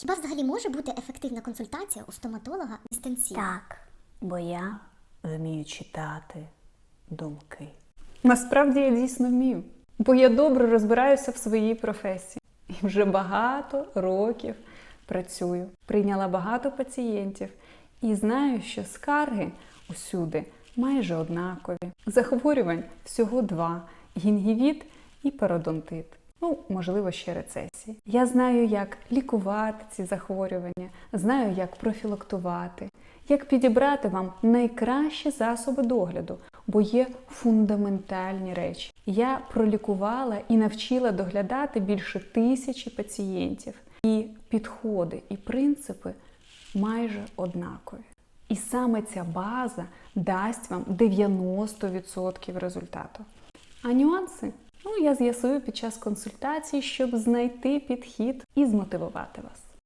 Хіба взагалі може бути ефективна консультація у стоматолога дистанційно? Так, бо я вмію читати думки. Насправді я дійсно вмію, бо я добре розбираюся в своїй професії і вже багато років працюю. Прийняла багато пацієнтів і знаю, що скарги усюди майже однакові. Захворювань всього два: гінгівіт і пародонтит. Ну, можливо, ще рецесії. Я знаю, як лікувати ці захворювання, знаю, як профілактувати, як підібрати вам найкращі засоби догляду, бо є фундаментальні речі. Я пролікувала і навчила доглядати більше тисячі пацієнтів. І підходи і принципи майже однакові. І саме ця база дасть вам 90% результату. А нюанси? Ну, я з'ясую під час консультації, щоб знайти підхід і змотивувати вас.